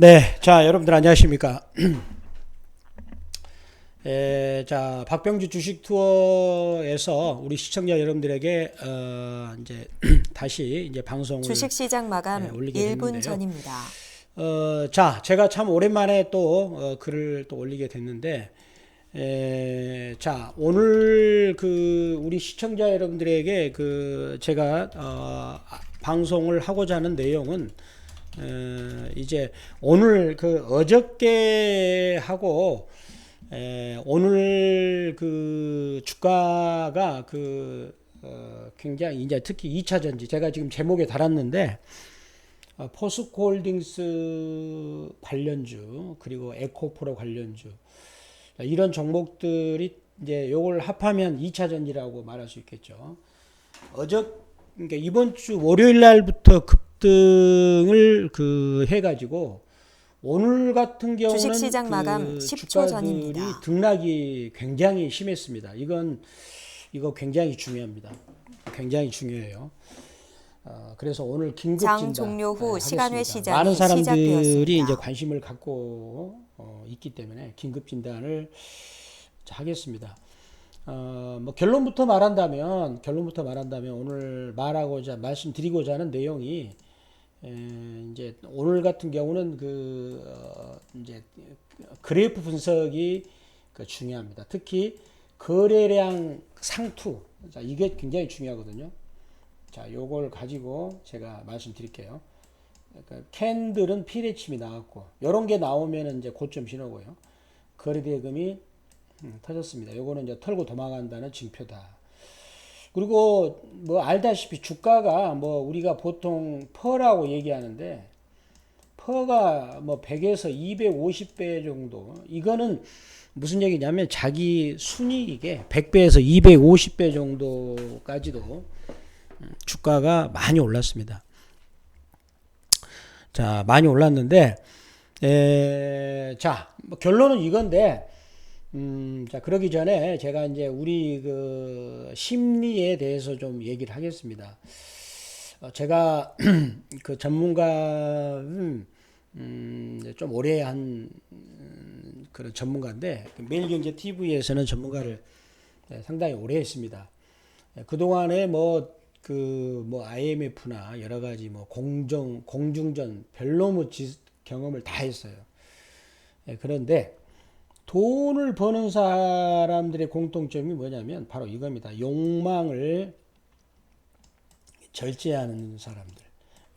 네, 자 여러분들 안녕하십니까? 에, 자 박병주 주식 투어에서 우리 시청자 여러분들에게 어, 이제 다시 이제 방송을 주식 시장 마감 네, 올리게 1분 됐는데요. 전입니다. 어, 자 제가 참 오랜만에 또 어, 글을 또 올리게 됐는데 에, 자 오늘 그 우리 시청자 여러분들에게 그 제가 어, 아, 방송을 하고자 하는 내용은 에, 이제 오늘 그 어저께 하고 에, 오늘 그 주가가 그 어, 굉장히 이제 특히 2차 전지 제가 지금 제목에 달았는데 어, 포스코홀딩스 관련주 그리고 에코프로 관련주 이런 종목들이 이제 요걸 합하면 2차 전지라고 말할 수 있겠죠. 어저 그러니까 이번 주 월요일 날부터 급 등을 그 해가지고 오늘 같은 경우는 주식시장 그 마감 10초 주가들이 전입니다. 등락이 굉장히 심했습니다. 이건 이거 굉장히 중요합니다. 굉장히 중요해요. 어, 그래서 오늘 긴급 장 진단 종료 후 네, 시간외. 시장이 많은 사람들이 시작되었습니다. 이제 관심을 갖고 어, 있기 때문에 긴급 진단을 자, 하겠습니다. 어, 뭐 결론부터 말한다면 결론부터 말한다면 오늘 말하고자 말씀드리고자 하는 내용이 에, 이제 오늘 같은 경우는 그 어, 이제 그래프 분석이 그 중요합니다. 특히 거래량 상투 자, 이게 굉장히 중요하거든요. 자, 요걸 가지고 제가 말씀드릴게요. 그러니까 캔들은 피레침이 나왔고 이런 게 나오면은 이제 고점 신호고요. 거래대금이 음, 터졌습니다. 요거는 이제 털고 도망간다는 징표다. 그리고 뭐 알다시피 주가가 뭐 우리가 보통 퍼라고 얘기하는데 퍼가 뭐 100에서 250배 정도. 이거는 무슨 얘기냐면 자기 순이익에 100배에서 250배 정도까지도 음, 주가가 많이 올랐습니다. 자, 많이 올랐는데 에, 자, 뭐 결론은 이건데 음, 자, 그러기 전에 제가 이제 우리 그 심리에 대해서 좀 얘기를 하겠습니다. 어, 제가 그 전문가, 음, 좀 오래 한 음, 그런 전문가인데 그 매일경제 TV에서는 전문가를 네, 상당히 오래 했습니다. 예, 그동안에 뭐, 그, 뭐, IMF나 여러 가지 뭐, 공정, 공중전, 별로무 지, 경험을 다 했어요. 예, 그런데, 돈을 버는 사람들의 공통점이 뭐냐면, 바로 이겁니다. 욕망을 절제하는 사람들.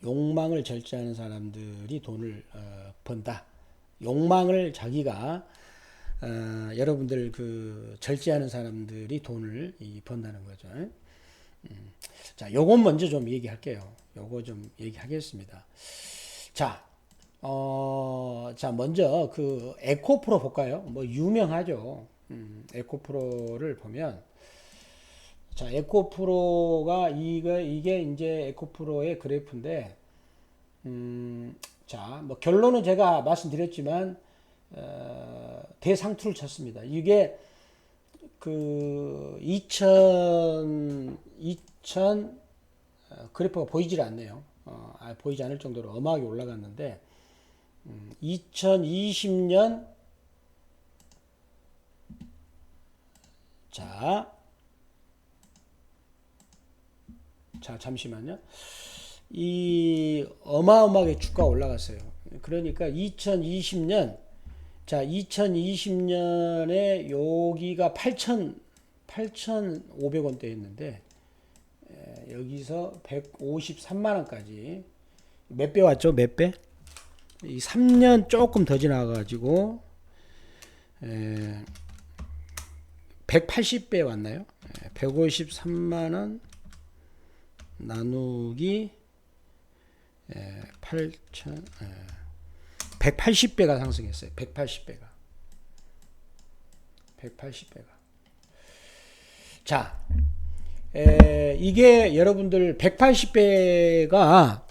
욕망을 절제하는 사람들이 돈을 어, 번다. 욕망을 자기가 어, 여러분들 그 절제하는 사람들이 돈을 이 번다는 거죠. 음. 자, 요건 먼저 좀 얘기할게요. 요거 좀 얘기하겠습니다. 자, 어, 자, 먼저 그 에코 프로 볼까요? 뭐 유명하죠. 음, 에코 프로를 보면 자, 에코 프로가 이거 이게 이제 에코 프로의 그래프인데 음, 자, 뭐 결론은 제가 말씀드렸지만 어, 대상투를 쳤습니다. 이게 그 2000, 2000 어, 그래프가 보이질 않네요. 어, 아, 보이지 않을 정도로 어마하게 올라갔는데 음, 2020년 자, 자 잠시만요. 이 어마어마하게 주가 올라갔어요. 그러니까 2020년 자 2020년에 여기가 8천 8,500원대였는데 여기서 153만 원까지 몇 배 왔죠? 몇 배? 이 3년 조금 더 지나가지고 180배 왔나요? 153만 원 나누기 8천 180배가 상승했어요. 180배가 180배가 자 에, 이게 여러분들 180배가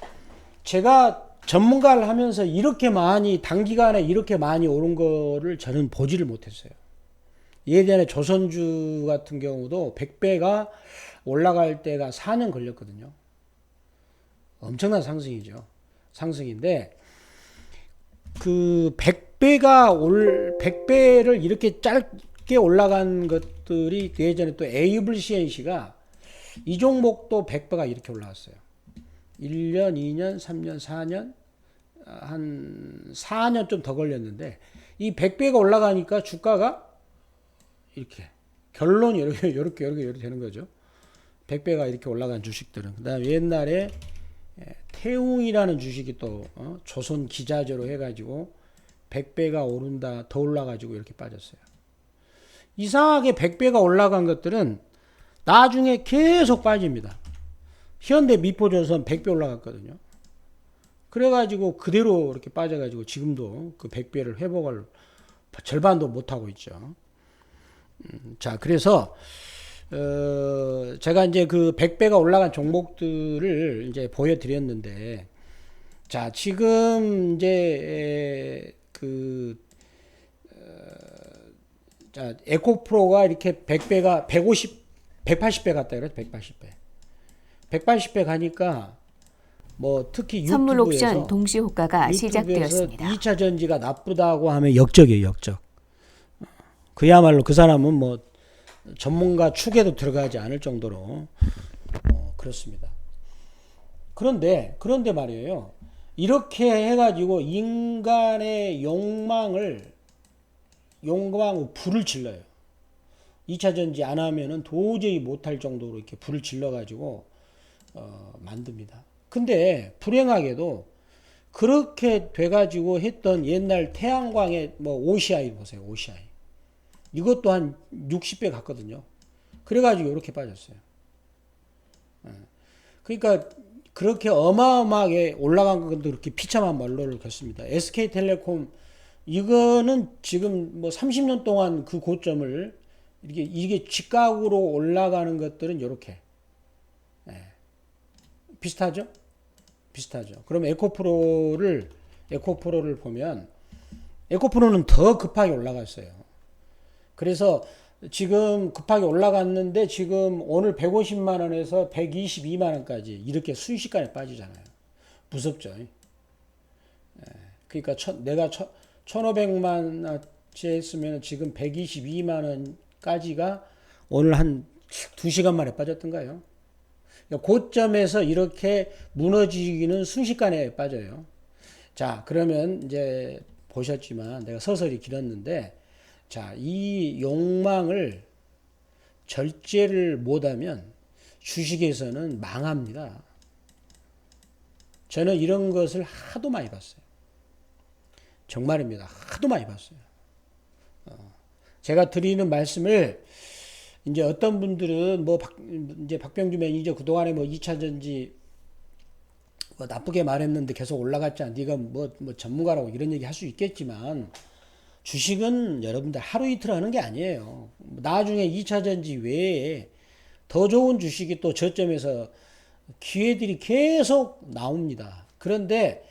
제가 전문가를 하면서 이렇게 많이 단기간에 이렇게 많이 오른 거를 저는 보지를 못했어요. 예전에 조선주 같은 경우도 100배가 올라갈 때가 4년 걸렸거든요. 엄청난 상승이죠. 상승인데 그 100배가 올 100배를 이렇게 짧게 올라간 것들이 그 예전에 또 ABCNC가 이 종목도 100배가 이렇게 올라왔어요. 1년, 2년, 3년, 4년 한 4년 좀 더 걸렸는데 이 100배가 올라가니까 주가가 이렇게 결론이 이렇게 이렇게 이렇게 되는 거죠. 100배가 이렇게 올라간 주식들은 그 다음에 옛날에 예, 태웅이라는 주식이 또 어, 조선 기자재로 해가지고 100배가 오른다 더 올라가지고 이렇게 빠졌어요. 이상하게 100배가 올라간 것들은 나중에 계속 빠집니다. 현대 미포조선 100배 올라갔거든요. 그래가지고 그대로 이렇게 빠져가지고 지금도 그 100배를 회복을 절반도 못하고 있죠. 음, 자, 그래서 어, 제가 이제 그 100배가 올라간 종목들을 이제 보여드렸는데, 자, 지금 이제 그, 어, 자, 에코프로가 이렇게 100배가 150, 180배 갔다 그래, 180배. 180배 가니까 뭐 특히 선물 옵션 유튜브에서 동시 호가가 시작되었습니다. 2차 전지가 나쁘다고 하면 역적이에요, 역적. 그야말로 그 사람은 뭐 전문가 축에도 들어가지 않을 정도로 어, 그렇습니다. 그런데 그런데 말이에요. 이렇게 해가지고 인간의 욕망을 욕망 불을 질러요. 2차 전지 안 하면은 도저히 못할 정도로 이렇게 불을 질러가지고 어, 만듭니다. 근데 불행하게도 그렇게 돼가지고 했던 옛날 태양광의 뭐 OCI 보세요. OCI. 이것도 한 60배 갔거든요. 그래가지고 이렇게 빠졌어요. 예. 그러니까 그렇게 어마어마하게 올라간 것도 그렇게 비참한 말로를 겼습니다. SK텔레콤 이거는 지금 뭐 30년 동안 그 고점을 이게 이게 직각으로 올라가는 것들은 이렇게 예. 비슷하죠? 비슷하죠. 그럼 에코프로를 에코프로를 보면 에코프로는 더 급하게 올라갔어요. 그래서 지금 급하게 올라갔는데 지금 오늘 150만 원에서 122만 원까지 이렇게 순식간에 빠지잖아요. 무섭죠. 예. 그러니까 천, 내가 천, 1,500만 원치 했으면 지금 122만 원까지가 오늘 한 2시간 만에 빠졌던가요? 고점에서 이렇게 무너지기는 순식간에 빠져요. 자, 그러면 이제 보셨지만 내가 서서히 길었는데 자, 이 욕망을 절제를 못하면 주식에서는 망합니다. 저는 이런 것을 하도 많이 봤어요. 정말입니다. 하도 많이 봤어요. 어, 제가 드리는 말씀을 이제 어떤 분들은 뭐 박, 이제 박병주 매니저 그동안에 뭐 2차 전지 뭐 나쁘게 말했는데 계속 올라갔잖아. 네가 뭐, 뭐 전문가라고 이런 얘기 할 수 있겠지만 주식은 여러분들 하루 이틀 하는 게 아니에요. 나중에 2차 전지 외에 더 좋은 주식이 또 저점에서 기회들이 계속 나옵니다. 그런데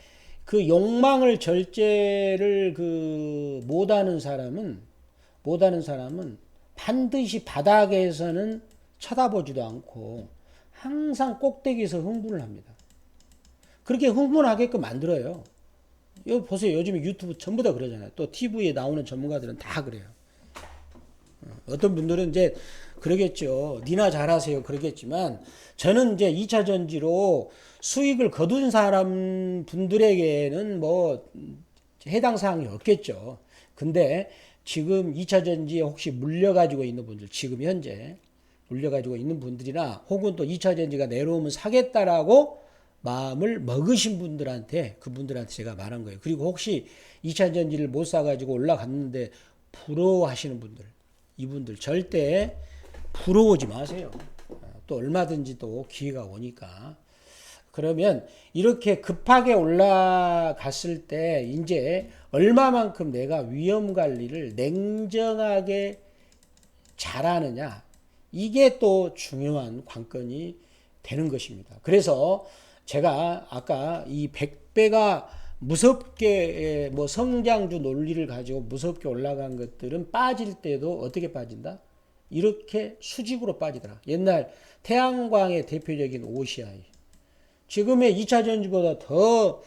그 욕망을 절제를 그 못하는 사람은 못하는 사람은 반드시 바닥에서는 쳐다보지도 않고 항상 꼭대기에서 흥분을 합니다. 그렇게 흥분하게끔 만들어요. 요 보세요. 요즘에 유튜브 전부 다 그러잖아요. 또 TV에 나오는 전문가들은 다 그래요. 어, 어떤 분들은 이제 그러겠죠. 니나 잘하세요. 그러겠지만 저는 이제 2차 전지로 수익을 거둔 사람 분들에게는 뭐 해당 사항이 없겠죠. 근데 지금 2차 전지에 혹시 물려가지고 있는 분들, 지금 현재 물려가지고 있는 분들이나 혹은 또 2차 전지가 내려오면 사겠다라고 마음을 먹으신 분들한테 그분들한테 제가 말한 거예요. 그리고 혹시 2차 전지를 못 사가지고 올라갔는데 부러워하시는 분들, 이분들 절대 부러워지 마세요. 또 얼마든지 또 기회가 오니까. 그러면 이렇게 급하게 올라갔을 때 이제 얼마만큼 내가 위험 관리를 냉정하게 잘하느냐 이게 또 중요한 관건이 되는 것입니다. 그래서 제가 아까 이 100배가 무섭게 뭐 성장주 논리를 가지고 무섭게 올라간 것들은 빠질 때도 어떻게 빠진다? 이렇게 수직으로 빠지더라. 옛날 태양광의 대표적인 OCI. 지금의 2차 전지보다 더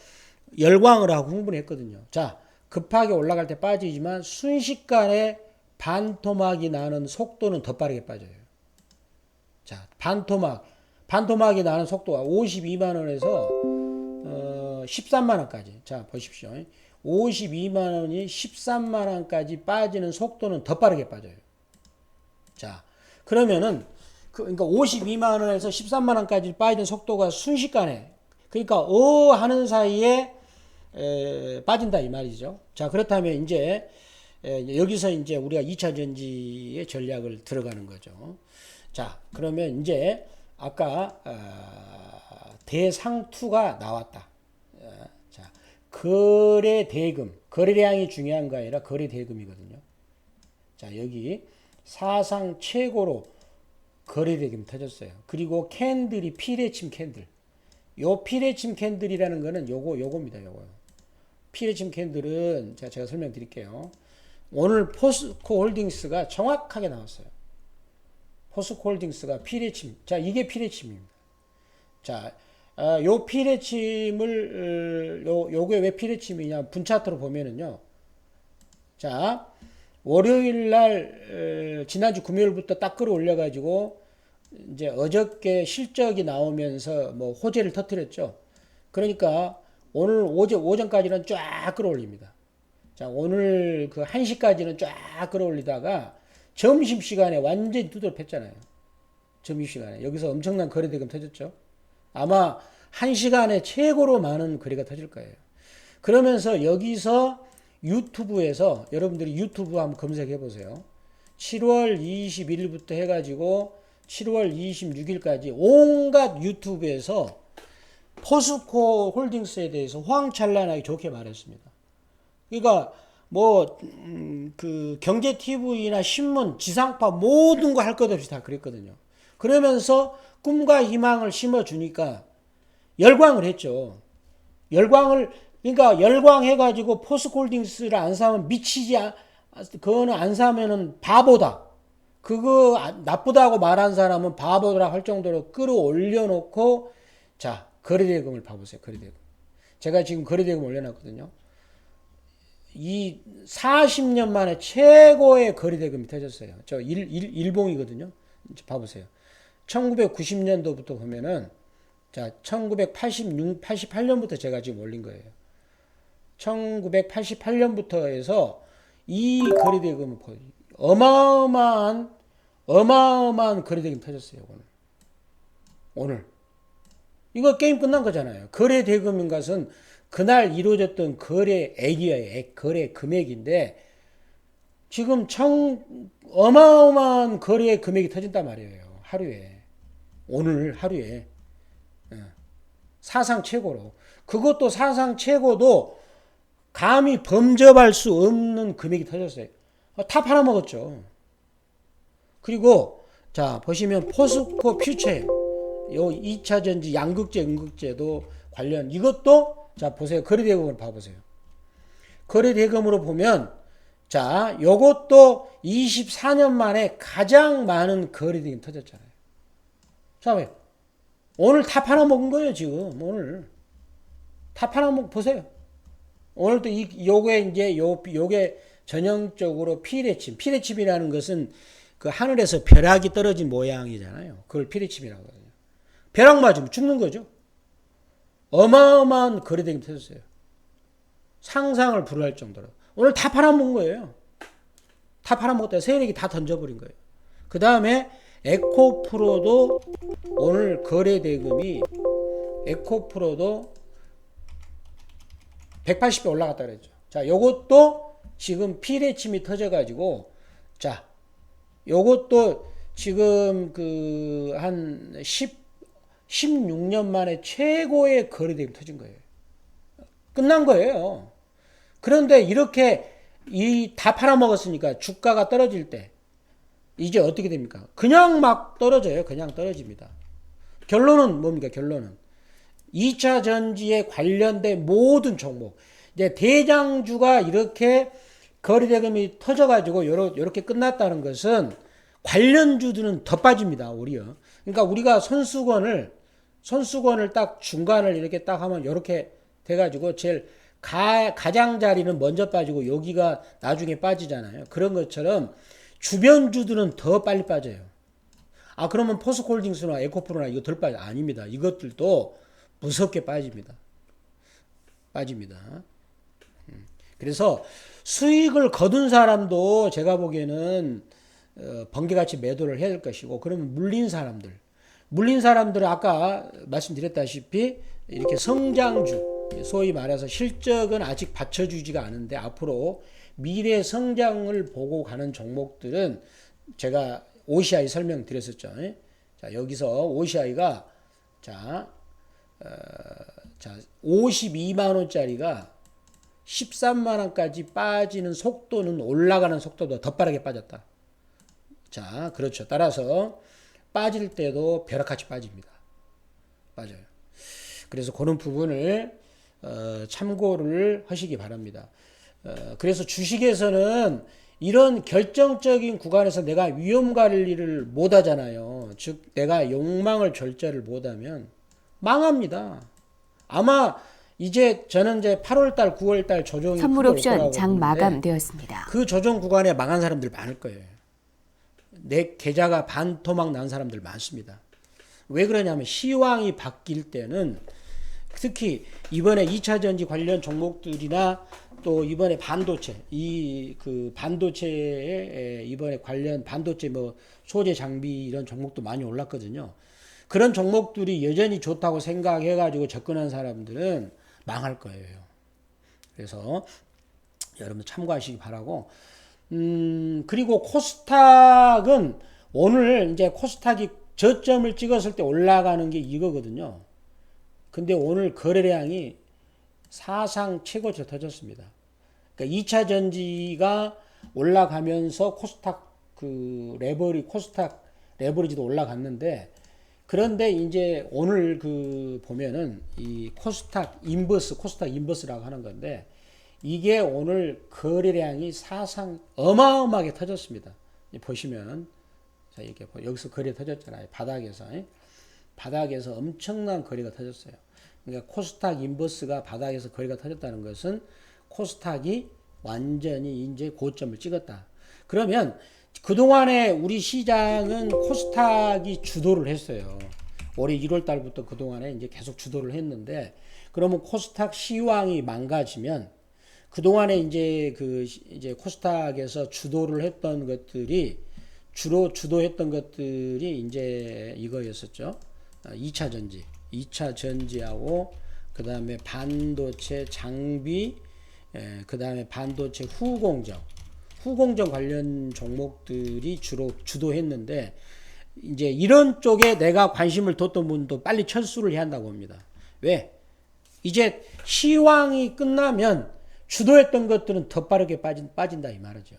열광을 하고 흥분했거든요. 자, 급하게 올라갈 때 빠지지만 순식간에 반토막이 나는 속도는 더 빠르게 빠져요. 자, 반토막. 반토막이 나는 속도가 52만 원에서 어, 13만 원까지. 자, 보십시오. 52만 원이 13만 원까지 빠지는 속도는 더 빠르게 빠져요. 자, 그러면은 그, 그러니까 52만 원에서 13만 원까지 빠지는 속도가 순식간에 그러니까 어 하는 사이에 에, 빠진다 이 말이죠. 자, 그렇다면 이제 에, 여기서 이제 우리가 2차 전지의 전략을 들어가는 거죠. 자, 그러면 이제 아까 어, 대상투가 나왔다. 어, 자, 거래 대금, 거래량이 중요한 거 아니라 거래 대금이거든요. 자, 여기 사상 최고로 거래 대금 터졌어요. 그리고 캔들이 피레침 캔들. 요 피레침 캔들이라는 거는 요거 요겁니다. 요거. 피레침 캔들은 제가, 제가 설명드릴게요. 오늘 포스코 홀딩스가 정확하게 나왔어요. 포스코 홀딩스가 피레침. 자, 이게 피레침입니다. 자, 아, 요 피레침을 어, 요 요게 왜 피레침이냐? 분차트로 보면은요. 자, 월요일 날 어, 지난주 금요일부터 딱 끌어올려 가지고 이제 어저께 실적이 나오면서 뭐 호재를 터뜨렸죠. 그러니까 오늘 오전 오전까지는 쫙 끌어올립니다. 자, 오늘 그 1시까지는 쫙 끌어올리다가 점심 시간에 완전히 두드려 팼잖아요. 점심 시간에. 여기서 엄청난 거래 대금 터졌죠. 아마 1시간에 최고로 많은 거래가 터질 거예요. 그러면서 여기서 유튜브에서 여러분들이 유튜브 한번 검색해 보세요. 7월 21일부터 해가지고 7월 26일까지 온갖 유튜브에서 포스코 홀딩스에 대해서 호황찬란하게 좋게 말했습니다. 그러니까 뭐 그 경제 TV나 신문, 지상파 모든 거 할 것 없이 다 그랬거든요. 그러면서 꿈과 희망을 심어 주니까 열광을 했죠. 열광을 그러니까 열광해 가지고 포스콜딩스를 안 사면 미치지 않- 그거는 안 사면은 바보다. 그거 아- 나쁘다고 말한 사람은 바보라 할 정도로 끌어올려 놓고 자, 거래대금을 봐보세요. 거래대금. 제가 지금 거래대금 올려놨거든요. 이 40년 만에 최고의 거래대금이 터졌어요. 저 일, 일, 일봉이거든요. 봐보세요. 1990년도부터 보면은 자, 1986, 88년부터 제가 지금 올린 거예요. 1988년부터 해서 이 거래대금을 보여. 어마어마한 어마어마한 거래대금 터졌어요, 오늘. 오늘. 이거 게임 끝난 거잖아요. 거래 대금인 것은 그날 이루어졌던 거래액이에요. 액, 거래 금액인데 지금 청 어마어마한 거래 금액이 터진단 말이에요. 하루에. 오늘 하루에. 예. 사상 최고로. 그것도 사상 최고도 감히 범접할 수 없는 금액이 터졌어요. 어, 다 팔아먹었죠. 그리고 자 보시면 포스코 퓨처요 2차 전지 양극재 음극재도 관련 이것도 자 보세요 거래대금을 봐보세요 거래대금으로 보면 자 요것도 24년 만에 가장 많은 거래대금 터졌잖아요 자 왜? 오늘 다 팔아먹은 거예요 지금 오늘 다 팔아먹 보세요 오늘도 이 요게 이제 요 요게 전형적으로 피레침 피레침이라는 것은 그 하늘에서 벼락이 떨어진 모양이잖아요. 그걸 피레침이라고 하거든요. 벼락 맞으면 죽는 거죠. 어마어마한 거래대금 터졌어요. 상상을 불허할 정도로. 오늘 다 팔아먹은 거예요. 다 팔아먹었다. 세력이 다 던져버린 거예요. 그 다음에 에코프로도 오늘 거래대금이 에코프로도 180배 올라갔다 그랬죠. 자, 요것도 지금 피레침이 터져가지고, 자, 요것도 지금 그 한 10, 16년 만에 최고의 거래대금 터진 거예요. 끝난 거예요. 그런데 이렇게 이 다 팔아먹었으니까 주가가 떨어질 때 이제 어떻게 됩니까? 그냥 막 떨어져요. 그냥 떨어집니다. 결론은 뭡니까? 결론은 2차 전지에 관련된 모든 종목 이제 대장주가 이렇게 거래대금이 터져가지고 요렇게 끝났다는 것은 관련주들은 더 빠집니다, 오히려. 그러니까 우리가 손수건을, 손수건을 딱 중간을 이렇게 딱 하면 요렇게 돼가지고 제일 가, 가장자리는 먼저 빠지고 여기가 나중에 빠지잖아요. 그런 것처럼 주변주들은 더 빨리 빠져요. 아 그러면 포스콜딩스나 에코프로나 이거 덜 빠져 아닙니다. 이것들도 무섭게 빠집니다. 빠집니다. 음. 그래서 수익을 거둔 사람도 제가 보기에는 어, 번개같이 매도를 해야 될 것이고 그러면 물린 사람들 물린 사람들은 아까 말씀드렸다시피 이렇게 성장주 소위 말해서 실적은 아직 받쳐주지가 않은데 앞으로 미래 성장을 보고 가는 종목들은 제가 OCI 설명드렸었죠. 자 여기서 OCI가 자, 어, 자 52만 원짜리가 13만 원까지 빠지는 속도는 올라가는 속도보다 더 빠르게 빠졌다. 자, 그렇죠. 따라서 빠질 때도 벼락같이 빠집니다. 빠져요. 그래서 그런 부분을 어, 참고를 하시기 바랍니다. 어, 그래서 주식에서는 이런 결정적인 구간에서 내가 위험 관리를 못 하잖아요. 즉, 내가 욕망을 절제를 못 하면 망합니다. 아마 이제 저는 이제 8월달, 9월달 조정이 선물 옵션 장 마감되었습니다. 그 조정 구간에 망한 사람들 많을 거예요. 내 계좌가 반토막 난 사람들 많습니다. 왜 그러냐면 시황이 바뀔 때는 특히 이번에 2차 전지 관련 종목들이나 또 이번에 반도체 이 그 반도체에 이번에 관련 반도체 뭐 소재 장비 이런 종목도 많이 올랐거든요. 그런 종목들이 여전히 좋다고 생각해 가지고 접근한 사람들은 망할 거예요. 그래서 여러분 참고하시기 바라고 음, 그리고 코스닥은 오늘 이제 코스닥이 저점을 찍었을 때 올라가는 게 이거거든요. 근데 오늘 거래량이 사상 최고치를 터졌습니다. 그러니까 2차 전지가 올라가면서 코스닥 그 레버리 코스닥 레버리지도 올라갔는데 그런데 이제 오늘 그 보면은 이 코스닥 인버스 코스닥 인버스라고 하는 건데 이게 오늘 거래량이 사상 어마어마하게 터졌습니다. 보시면 자 이렇게 보- 여기서 거래 터졌잖아요. 바닥에서 예? 바닥에서 엄청난 거래가 터졌어요. 그러니까 코스닥 인버스가 바닥에서 거래가 터졌다는 것은 코스닥이 완전히 이제 고점을 찍었다. 그러면 그동안에 우리 시장은 코스닥이 주도를 했어요. 올해 1월 달부터 그동안에 이제 계속 주도를 했는데 그러면 코스닥 시황이 망가지면 그동안에 이제 그 시- 이제 코스닥에서 주도를 했던 것들이 주로 주도했던 것들이 이제 이거였었죠. 2차 전지, 2차 전지하고 그다음에 반도체 장비, 예, 그다음에 반도체 후공정, 후공정 관련 종목들이 주로 주도했는데 이제 이런 쪽에 내가 관심을 뒀던 분도 빨리 철수를 해야 한다고 봅니다. 왜? 이제 시황이 끝나면 주도했던 것들은 더 빠르게 빠진, 빠진다 이 말이죠.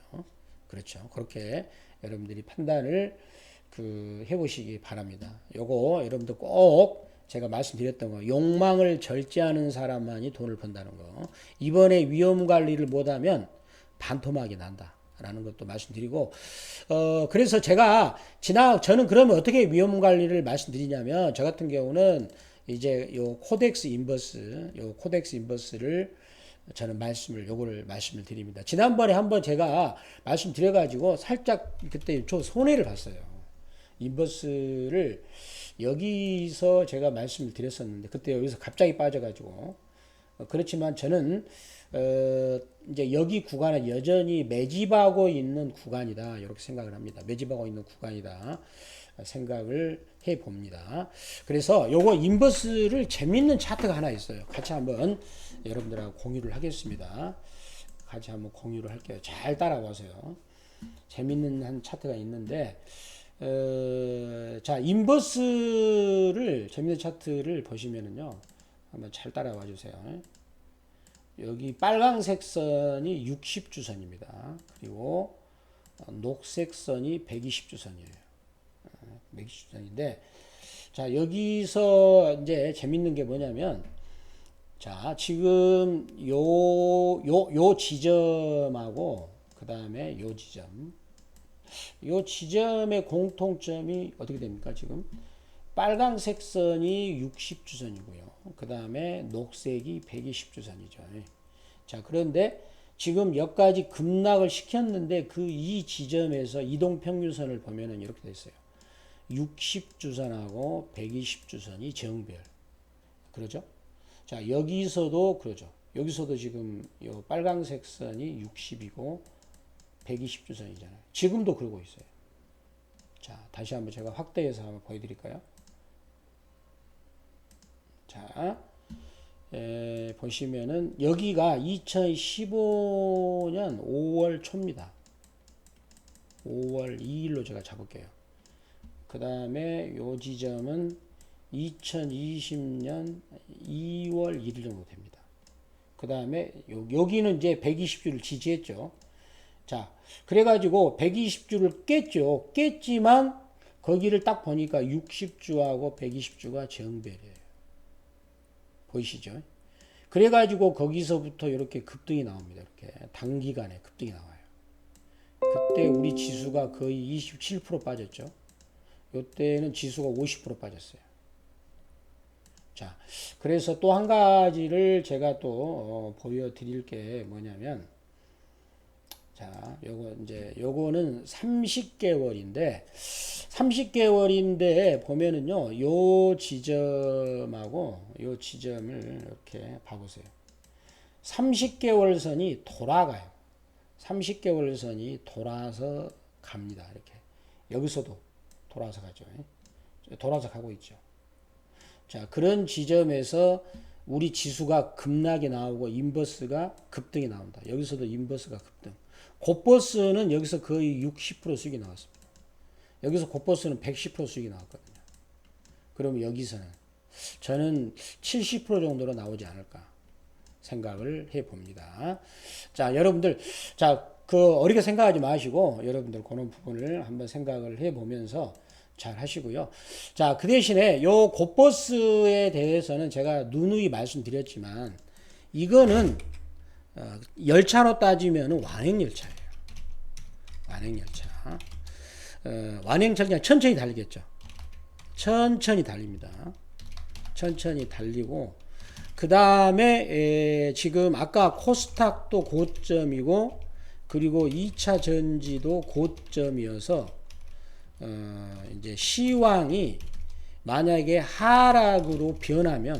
그렇죠. 그렇게 여러분들이 판단을 그 해보시기 바랍니다. 요거 여러분들 꼭 제가 말씀드렸던 거 욕망을 절제하는 사람만이 돈을 번다는 거 이번에 위험 관리를 못하면 반토막이 난다 라는 것도 말씀드리고 어 그래서 제가 지나 저는 그러면 어떻게 위험 관리를 말씀드리냐면 저 같은 경우는 이제 요 코덱스 인버스 요 코덱스 인버스를 저는 말씀을 요거를 말씀을 드립니다. 지난번에 한번 제가 말씀드려 가지고 살짝 그때 저 손해를 봤어요. 인버스를 여기서 제가 말씀을 드렸었는데 그때 여기서 갑자기 빠져 가지고 어, 그렇지만 저는 어 이제 여기 구간에 여전히 매집하고 있는 구간이다 이렇게 생각을 합니다. 매집하고 있는 구간이다 생각을 해 봅니다. 그래서 요거 인버스를 재밌는 차트가 하나 있어요. 같이 한번 여러분들하고 공유를 하겠습니다. 같이 한번 공유를 할게요. 잘 따라와세요. 재밌는 한 차트가 있는데 어, 자 인버스를 재밌는 차트를 보시면은요 한번 잘 따라와 주세요. 여기 빨강색 선이 60주선입니다. 그리고 어, 녹색 선이 120주선이에요. 120주선인데 자 여기서 이제 재밌는 게 뭐냐면 자 지금 요 요 요 지점하고 그 다음에 요 지점 요 지점의 공통점이 어떻게 됩니까? 지금 빨강색 선이 60주선이고요. 그 다음에 녹색이 120주선이죠. 자, 그런데 지금 여기까지 급락을 시켰는데 그 이 지점에서 이동 평균선을 보면은 이렇게 돼 있어요. 60주선하고 120주선이 정별. 그러죠? 자, 여기서도 그러죠. 여기서도 지금 요 빨강색 선이 60이고 120주선이잖아요. 지금도 그러고 있어요. 자, 다시 한번 제가 확대해서 한번 보여드릴까요? 자, 에, 보시면은 여기가 2015년 5월 초입니다. 5월 2일로 제가 잡을게요. 그 다음에 요 지점은 2020년 2월 1일 정도 됩니다. 그 다음에 여기는 이제 120주를 지지했죠. 자, 그래가지고 120주를 깼죠. 깼지만 거기를 딱 보니까 60주하고 120주가 정배래요. 보이시죠? 그래가지고 거기서부터 이렇게 급등이 나옵니다. 이렇게 단기간에 급등이 나와요. 그때 우리 지수가 거의 27% 빠졌죠. 이때는 지수가 50% 빠졌어요. 자, 그래서 또 한 가지를 제가 또 어, 보여드릴 게 뭐냐면, 자, 요거 이제 요거는 30개월인데 30개월인데 보면은요. 요 지점하고 요 지점을 이렇게 봐 보세요. 30개월 선이 돌아가요. 30개월 선이 돌아서 갑니다. 이렇게. 여기서도 돌아서 가죠. 돌아서 가고 있죠. 자, 그런 지점에서 우리 지수가 급락이 나오고 인버스가 급등이 나온다. 여기서도 인버스가 급등. 곧버스는 여기서 거의 60% 수익이 나왔습니다. 여기서 곧버스는 110% 수익이 나왔거든요. 그럼 여기서는 저는 70% 정도로 나오지 않을까 생각을 해 봅니다. 자, 여러분들, 자, 그 어리게 생각하지 마시고 여러분들 그런 부분을 한번 생각을 해 보면서 잘 하시고요. 자, 그 대신에 요 곧버스에 대해서는 제가 누누이 말씀드렸지만 이거는 어, 열차로 따지면 완행 열차예요. 완행 열차. 어, 완행철 그냥 천천히 달리겠죠. 천천히 달립니다. 천천히 달리고 그 다음에 지금 아까 코스닥도 고점이고 그리고 2차 전지도 고점이어서 어, 이제 시황이 만약에 하락으로 변하면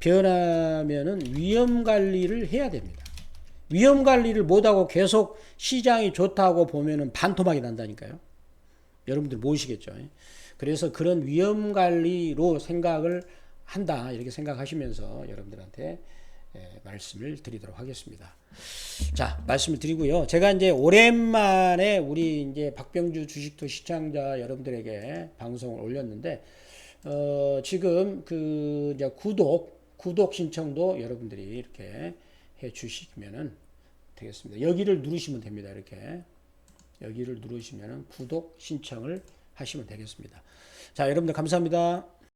변하면은 위험 관리를 해야 됩니다. 위험 관리를 못하고 계속 시장이 좋다고 보면은 반토막이 난다니까요. 여러분들 모시겠죠. 그래서 그런 위험 관리로 생각을 한다 이렇게 생각하시면서 여러분들한테 예, 말씀을 드리도록 하겠습니다. 자, 말씀을 드리고요. 제가 이제 오랜만에 우리 이제 박병주 주식토 시청자 여러분들에게 방송을 올렸는데, 어, 지금 그 구독, 구독 신청도 여러분들이 이렇게 해 주시면은 되겠습니다. 여기를 누르시면 됩니다. 이렇게. 여기를 누르시면은 구독 신청을 하시면 되겠습니다. 자, 여러분들 감사합니다.